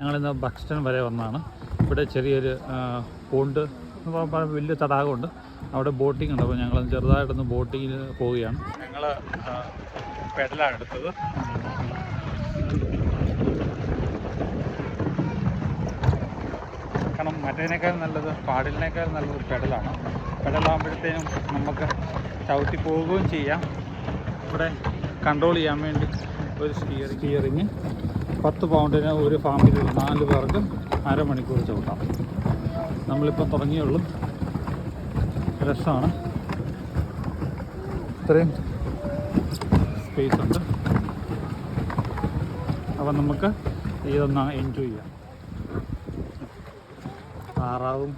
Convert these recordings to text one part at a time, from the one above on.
ഞങ്ങളിന്ന് ബക്സ്റ്റൺ വരെ വന്നതാണ്. ഇവിടെ ചെറിയൊരു പൂണ്ട് വലിയ തടാകമുണ്ട്. അവിടെ ബോട്ടിംഗ് ഉണ്ട്. അപ്പോൾ ഞങ്ങൾ ചെറുതായിട്ടൊന്ന് ബോട്ടിങ്ങിന് പോവുകയാണ്. ഞങ്ങൾ പെടലാണ് എടുത്തത്. കാരണം മറ്റേതിനേക്കാൾ നല്ലത് പാടിലിനേക്കാൾ നല്ലത് പെടലാണ് പെടലാകുമ്പോഴത്തേനും നമുക്ക് ചവിട്ടി പോവുകയും ചെയ്യാം. ഇവിടെ കൺട്രോൾ ചെയ്യാൻ വേണ്ടി ഒരു സ്റ്റിയറിങ് സ്റ്റിയറിങ് പത്ത് പൗണ്ടിന് ഒരു ഫാമിൽ നാല് പേർക്ക് അരമണിക്കൂർ ചവിട്ടാം. നമ്മളിപ്പോൾ തുടങ്ങിയുള്ളൂ. രസമാണ് ഇത്രയും സ്പേസ് ഉണ്ട്. അപ്പം നമുക്ക് ഇതൊന്ന് എൻജോയ് ചെയ്യാം. താറാവും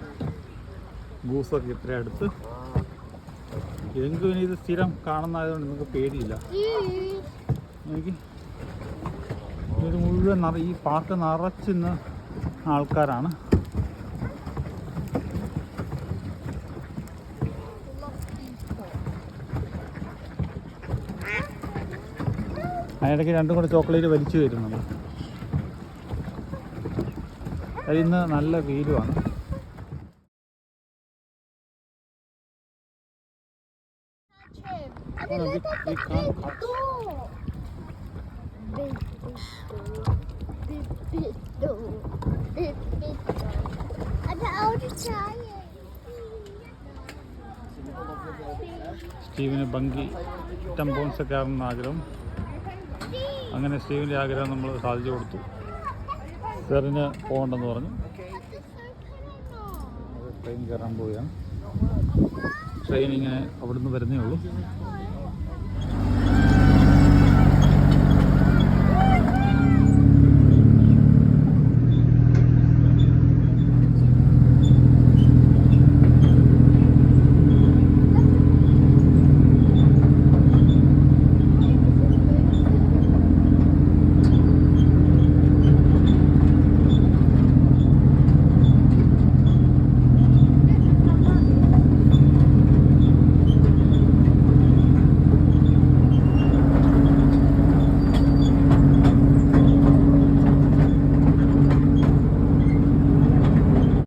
ഗൂസൊക്കെ ഇത്ര അടുത്ത്. എങ്കിലും ഇത് സ്ഥിരം കാണുന്നതായതുകൊണ്ട് നമുക്ക് പേടിയില്ല. എനിക്ക് ഇത് മുഴുവൻ നിറ ഈ പാർക്ക് നിറച്ചിന്ന് ആൾക്കാരാണ്. അതിനിടയ്ക്ക് രണ്ടും കൂടെ ചോക്ലേറ്റ് വലിച്ചു വരുന്നുണ്ട് അത് ഇന്ന് നല്ല വെയിലുമാണ്. we- can't. സ്റ്റീവിന് ബങ്കി ടെമ്പോൺസ് ഒക്കെ ആണെന്ന് ആഗ്രഹം. അങ്ങനെ സ്റ്റീവിന്റെ ആഗ്രഹം നമ്മൾ സാധിച്ചു കൊടുത്തു. സെറിന് പോകണ്ടെന്ന് പറഞ്ഞു. ട്രെയിൻ കയറാൻ പോവുകയാണ്. ട്രെയിൻ ഇങ്ങനെ അവിടുന്ന് വരുന്നേ ഉള്ളൂ.